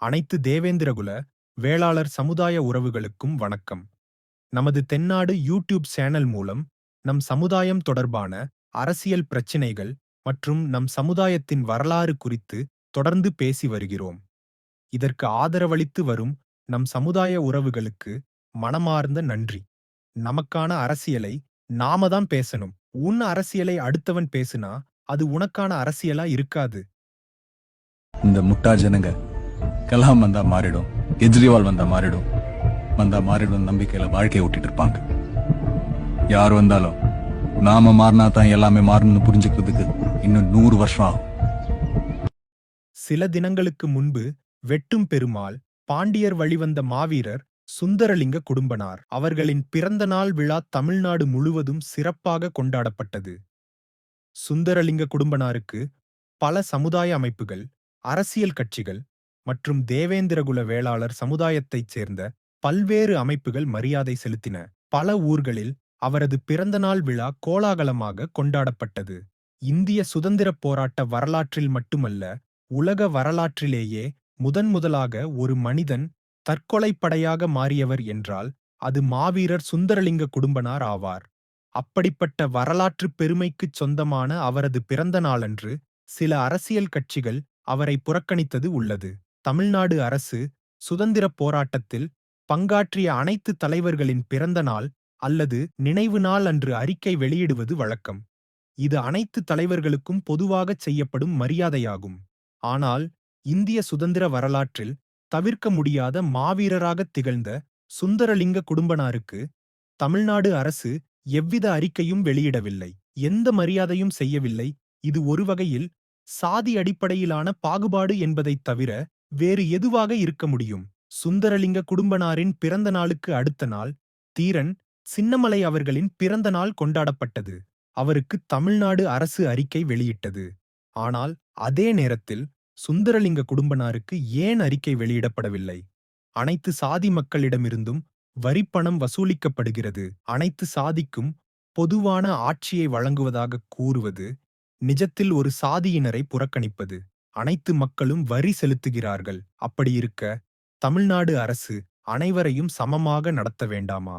அனைத்து தேவேந்திரகுல வேளாளர் சமுதாய உறவுகளுக்கும் வணக்கம். நமது தென்னாடு யூடியூப் சேனல் மூலம் நம் சமுதாயம் தொடர்பான அரசியல் பிரச்சினைகள் மற்றும் நம் சமுதாயத்தின் வரலாறு குறித்து தொடர்ந்து பேசி வருகிறோம். இதற்கு ஆதரவளித்து வரும் நம் சமுதாய உறவுகளுக்கு மனமார்ந்த நன்றி. நமக்கான அரசியலை நாம தான் பேசணும். உன் அரசியலை அடுத்தவன் பேசுனா அது உனக்கான அரசியலா இருக்காது. இந்த முட்டா ஜனங்க கலாம் வந்தா மாறிடும் கெஜ்ரிவால் வந்தா மாறிடும் வந்தா மாறிடும் நம்பிக்கையில வாழ்க்கையை ஓட்டிட்டு இருப்பாங்க. யார் வந்தாலும் நாம மாறினா தான் எல்லாமே மாறணும்னு புரிஞ்சுக்கிறதுக்கு இன்னும் நூறு வருஷம் ஆகும். சில தினங்களுக்கு முன்பு வெட்டும் பெருமாள் பாண்டியர் வழிவந்த மாவீரர் சுந்தரலிங்க குடும்பனார். அவர்களின் பிறந்த நாள் விழா தமிழ்நாடு முழுவதும் சிறப்பாக கொண்டாடப்பட்டது. சுந்தரலிங்க குடும்பனாருக்கு பல சமுதாய அமைப்புகள் அரசியல் கட்சிகள் மற்றும் தேவேந்திரகுல வேளாளர் சமுதாயத்தைச் சேர்ந்த பல்வேறு அமைப்புகள் மரியாதை செலுத்தின. பல ஊர்களில் அவரது பிறந்தநாள் விழா கோலாகலமாக கொண்டாடப்பட்டது. இந்திய சுதந்திரப் போராட்ட வரலாற்றில் மட்டுமல்ல உலக வரலாற்றிலேயே முதன்முதலாக ஒரு மனிதன் தற்கொலைப்படையாக மாறியவர் என்றால் அது மாவீரர் சுந்தரலிங்க குடும்பனார் ஆவார். அப்படிப்பட்ட வரலாற்றுப் பெருமைக்குச் சொந்தமான அவரது பிறந்த நாளன்று சில அரசியல் கட்சிகள் அவரை புறக்கணித்தது உள்ளது. தமிழ்நாடு அரசு சுதந்திரப் போராட்டத்தில் பங்காற்றிய அனைத்து தலைவர்களின் பிறந்த நாள் அல்லது நினைவு நாள் அன்று அறிக்கை வெளியிடுவது வழக்கம். இது அனைத்து தலைவர்களுக்கும் பொதுவாகச் செய்யப்படும் மரியாதையாகும். ஆனால் இந்திய சுதந்திர வரலாற்றில் தவிர்க்க முடியாத மாவீரராகத் திகழ்ந்த சுந்தரலிங்க குடும்பனாருக்கு தமிழ்நாடு அரசு எவ்வித அறிக்கையும் வெளியிடவில்லை. எந்த மரியாதையும் செய்யவில்லை. இது ஒரு வகையில் சாதி அடிப்படையிலான பாகுபாடு என்பதைத் தவிர வேறு எதுவாக இருக்க முடியும்? சுந்தரலிங்க குடும்பனாரின் பிறந்த நாளுக்கு அடுத்த நாள் தீரன் சின்னமலை அவர்களின் பிறந்த நாள் கொண்டாடப்பட்டது. அவருக்கு தமிழ்நாடு அரசு அறிக்கை வெளியிட்டது. ஆனால் அதே நேரத்தில் சுந்தரலிங்க குடும்பனாருக்கு ஏன் அறிக்கை வெளியிடப்படவில்லை? அனைத்து சாதி மக்களிடமிருந்தும் வரிப்பணம் வசூலிக்கப்படுகிறது. அனைத்து சாதிக்கும் பொதுவான ஆட்சியை வழங்குவதாக கூறுவது நிஜத்தில் ஒரு சாதியினரை புறக்கணிப்பது. அனைத்து மக்களும் வரி செலுத்துகிறார்கள். அப்படியிருக்க தமிழ்நாடு அரசு அனைவரையும் சமமாக நடத்த வேண்டாமா?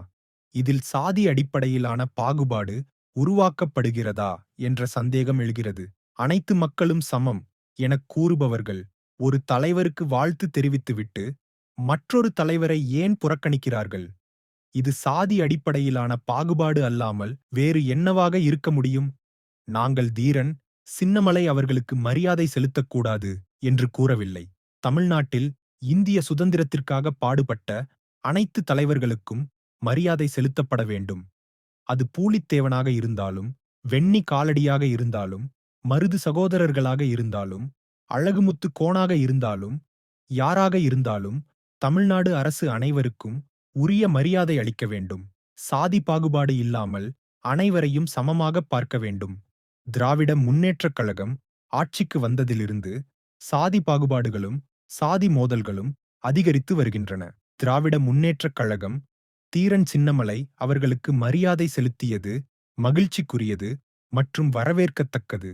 இதில் சாதி அடிப்படையிலான பாகுபாடு உருவாக்கப்படுகிறதா? என்ற சந்தேகம் எழுகிறது. அனைத்து மக்களும் சமம் எனக் கூறுபவர்கள் ஒரு தலைவருக்கு வாழ்த்து தெரிவித்துவிட்டு மற்றொரு தலைவரை ஏன் புறக்கணிக்கிறார்கள்? இது சாதி அடிப்படையிலான பாகுபாடு அல்லாமல் வேறு என்னவாக இருக்க முடியும்? நாங்கள் தீரன் சின்னமலை அவர்களுக்கு மரியாதை செலுத்தக்கூடாது என்று கூறவில்லை. தமிழ்நாட்டில் இந்திய சுதந்திரத்திற்காக பாடுபட்ட அனைத்து தலைவர்களுக்கும் மரியாதை செலுத்தப்பட வேண்டும். அது பூலித்தேவனாக இருந்தாலும் வெண்ணி காலடியாக இருந்தாலும் மருது சகோதரர்களாக இருந்தாலும் அழகுமுத்து கோணாக இருந்தாலும் யாராக இருந்தாலும் தமிழ்நாடு அரசு அனைவருக்கும் உரிய மரியாதை அளிக்க வேண்டும். சாதி பாகுபாடு இல்லாமல் அனைவரையும் சமமாக பார்க்க வேண்டும். திராவிட முன்னேற்றக் கழகம் ஆட்சிக்கு வந்ததிலிருந்து சாதி பாகுபாடுகளும் சாதி மோதல்களும் அதிகரித்து வருகின்றன. திராவிட முன்னேற்றக் கழகம் தீரன் சின்னமலை அவர்களுக்கு மரியாதை செலுத்தியது மகிழ்ச்சிக்குரியது மற்றும் வரவேற்கத்தக்கது.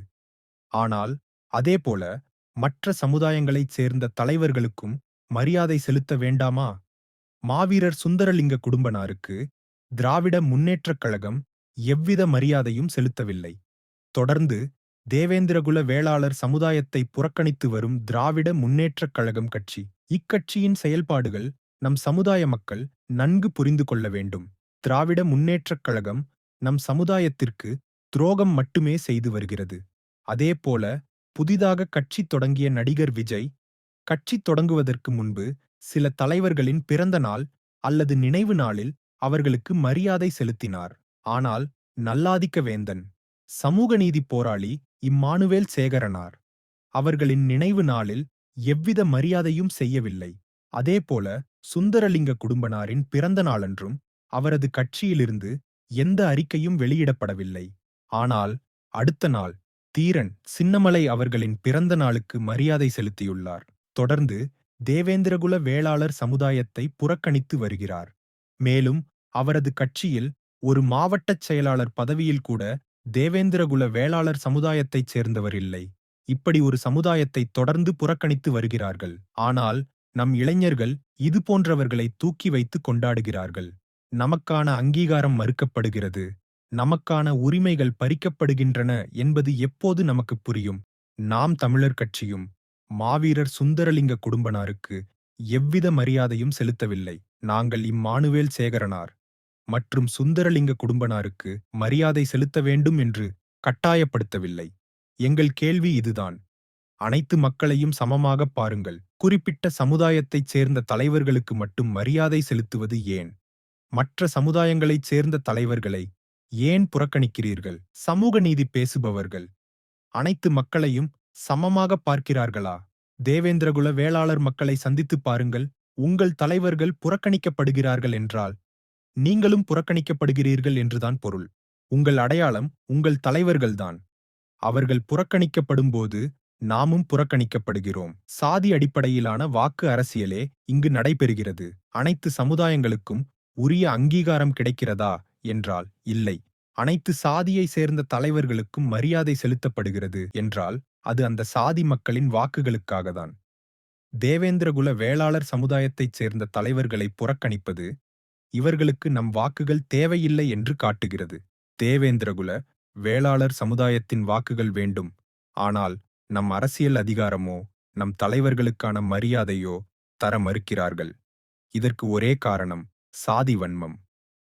ஆனால் அதேபோல மற்ற சமுதாயங்களைச் சேர்ந்த தலைவர்களுக்கும் மரியாதை செலுத்த வேண்டாமா? மாவீரர் சுந்தரலிங்க குடும்பனாருக்கு திராவிட முன்னேற்றக் கழகம் எவ்வித மரியாதையும் செலுத்தவில்லை. தொடர்ந்து தேவேந்திரகுல வேளாளர் சமுதாயத்தை புறக்கணித்து வரும் திராவிட முன்னேற்றக் கழகம் கட்சி. இக்கட்சியின் செயல்பாடுகள் நம் சமுதாய மக்கள் நன்கு புரிந்து கொள்ள வேண்டும். திராவிட முன்னேற்றக் கழகம் நம் சமுதாயத்திற்கு துரோகம் மட்டுமே செய்து வருகிறது. அதேபோல புதிதாக கட்சி தொடங்கிய நடிகர் விஜய் கட்சி தொடங்குவதற்கு முன்பு சில தலைவர்களின் பிறந்த நாள் அல்லது நினைவு நாளில் அவர்களுக்கு மரியாதை செலுத்தினார். ஆனால் நல்லாதிக்க வேந்தன். சமூக நீதி போராளி இம்மானுவேல் சேகரனார். அவர்களின் நினைவு நாளில் எவ்வித மரியாதையும் செய்யவில்லை. அதேபோல சுந்தரலிங்க குடும்பனாரின் பிறந்த நாளன்றும் அவரது கட்சியிலிருந்து எந்த அறிக்கையும் வெளியிடப்படவில்லை. ஆனால் அடுத்த நாள் தீரன் சின்னமலை அவர்களின் பிறந்த நாளுக்கு மரியாதை செலுத்தியுள்ளார். தொடர்ந்து தேவேந்திரகுல வேளாளர் சமுதாயத்தை புறக்கணித்து வருகிறார். மேலும் அவரது கட்சியில் ஒரு மாவட்டச் செயலாளர் பதவியில் கூட தேவேந்திரகுல வேளாளர் சமுதாயத்தைச் சேர்ந்தவர் இல்லை இப்படி ஒரு சமுதாயத்தை தொடர்ந்து புறக்கணித்து வருகிறார்கள். ஆனால் நம் இளைஞர்கள் இது போன்றவர்களை தூக்கி வைத்து கொண்டாடுகிறார்கள். நமக்கான அங்கீகாரம் மறுக்கப்படுகிறது. நமக்கான உரிமைகள் பறிக்கப்படுகின்றன என்பது எப்போது நமக்கு புரியும்? நாம் தமிழர் கட்சியும் மாவீரர் சுந்தரலிங்க குடும்பனாருக்கு எவ்வித மரியாதையும் செலுத்தவில்லை. நாங்கள் இம்மானுவேல் சேகரனார். மற்றும் சுந்தரலிங்க குடும்பனாருக்கு மரியாதை செலுத்த வேண்டும் என்று கட்டாயப்படுத்தவில்லை. எங்கள் கேள்வி இதுதான். அனைத்து மக்களையும் சமமாகப் பாருங்கள். குறிப்பிட்ட சமுதாயத்தைச் சேர்ந்த தலைவர்களுக்கு மட்டும் மரியாதை செலுத்துவது ஏன்? மற்ற சமுதாயங்களைச் சேர்ந்த தலைவர்களை ஏன் புறக்கணிக்கிறீர்கள்? சமூக நீதி பேசுபவர்கள் அனைத்து மக்களையும் சமமாக பார்க்கிறார்களா? தேவேந்திரகுல வேளாளர் மக்களை சந்தித்துப் பாருங்கள். உங்கள் தலைவர்கள் புறக்கணிக்கப்படுகிறார்கள் என்றால் நீங்களும் புறக்கணிக்கப்படுகிறீர்கள் என்றுதான் பொருள். உங்கள் அடையாளம் உங்கள் தலைவர்கள்தான். அவர்கள் புறக்கணிக்கப்படும்போது நாமும் புறக்கணிக்கப்படுகிறோம். சாதி அடிப்படையிலான வாக்கு அரசியலே இங்கு நடைபெறுகிறது. அனைத்து சமுதாயங்களுக்கும் உரிய அங்கீகாரம் கிடைக்கிறதா என்றால் இல்லை. அனைத்து சாதியை சேர்ந்த தலைவர்களுக்கும் மரியாதை செலுத்தப்படுகிறது என்றால் அது அந்த சாதி மக்களின் வாக்குகளுக்காகத்தான். தேவேந்திரகுல வேளாளர் சமுதாயத்தைச் சேர்ந்த தலைவர்களை புறக்கணிப்பது இவர்களுக்கு நம் வாக்குகள் தேவையில்லை என்று காட்டுகிறது. தேவேந்திரகுல வேளாளர் சமுதாயத்தின் வாக்குகள் வேண்டும். ஆனால் நம் அரசியல் அதிகாரமோ நம் தலைவர்களுக்கான மரியாதையோ தர மறுக்கிறார்கள். இதற்கு ஒரே காரணம் சாதி வன்மம்.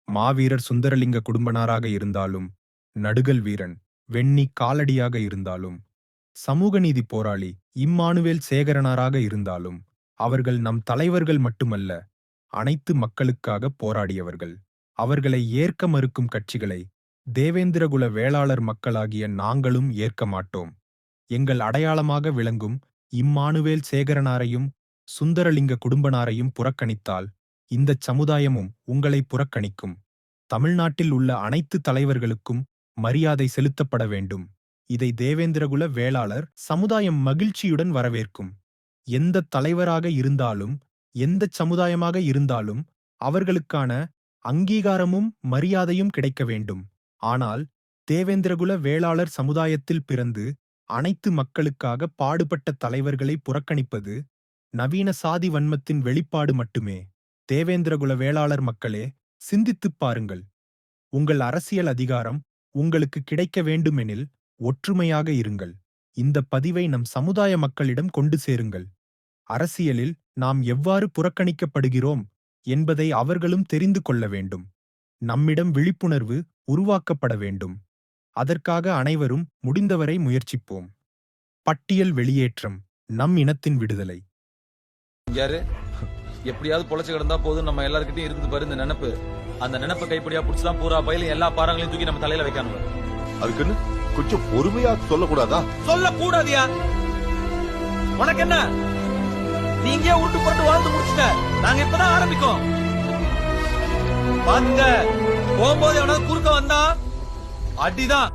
மாவீரர் சுந்தரலிங்க குடும்பனாராக இருந்தாலும் நடுகல் வீரன் வெண்ணி காலடியாக இருந்தாலும் சமூக நீதி போராளி இம்மானுவேல் சேகரனாராக இருந்தாலும் அவர்கள் நம் தலைவர்கள் மட்டுமல்ல அனைத்து மக்களுக்காக போராடியவர்கள். அவர்களை ஏற்க மறுக்கும் கட்சிகளை தேவேந்திரகுல வேளாளர் மக்களாகிய நாங்களும் ஏற்க மாட்டோம். எங்கள் அடையாளமாக விளங்கும் இம்மானுவேல் சேகரனாரையும் சுந்தரலிங்க குடும்பனாரையும் புறக்கணித்தால் இந்தச் சமுதாயமும் உங்களை புறக்கணிக்கும். தமிழ்நாட்டில் உள்ள அனைத்து தலைவர்களுக்கும் மரியாதை செலுத்தப்பட வேண்டும். இதை தேவேந்திரகுல வேளாளர் சமுதாயம் மகிழ்ச்சியுடன் வரவேற்கும். எந்த தலைவராக இருந்தாலும் எந்தச் சமுதாயமாக இருந்தாலும் அவர்களுக்கான அங்கீகாரமும் மரியாதையும் கிடைக்க வேண்டும். ஆனால் தேவேந்திரகுல வேளாளர் சமுதாயத்தில் பிறந்து அனைத்து மக்களுக்காக பாடுபட்ட தலைவர்களை புறக்கணிப்பது நவீன சாதி வன்மத்தின் வெளிப்பாடு மட்டுமே. தேவேந்திரகுல வேளாளர் மக்களே சிந்தித்துப் பாருங்கள். உங்கள் அரசியல் அதிகாரம் உங்களுக்கு கிடைக்க வேண்டுமெனில் ஒற்றுமையாக இருங்கள். இந்த பதிவை நம் சமுதாய மக்களிடம் கொண்டு சேருங்கள். அரசியலில் நாம் எவ்வாறு புறக்கணிக்கப்படுகிறோம் என்பதை அவர்களும் தெரிந்து கொள்ள வேண்டும். நம்மிடம் விழிப்புணர்வு உருவாக்கப்பட வேண்டும். அதற்காக அனைவரும் முடிந்தவரை முயற்சிப்போம். பட்டியல் வெளியேற்றம் நம் இனத்தின் விடுதலை. யாரு? எப்படியாவது பொழைச்சு கிடந்தா போதும். நம்ம எல்லாருக்கிட்டையும் இருக்குது பாரு இந்த நினைப்பு. அந்த நினைப்பை கைப்படியா புடிச்சுதான் பூரா பயிலும் எல்லா பாறாங்களையும் தூக்கி நம்ம தலையில வைக்கணும். அதுக்குன்னு கொஞ்சம் பொறுமையா சொல்லக்கூடாதா? சொல்ல கூடாதியா உனக்கு என்ன நீங்க இங்கே உருட்டு போட்டு வாழ்ந்து முடிச்சிட்ட நாங்க இப்பதான் ஆரம்பிக்கோம். பாத்துங்க போகும்போது எவனாவது குறுக்க வந்தா அடிதான்.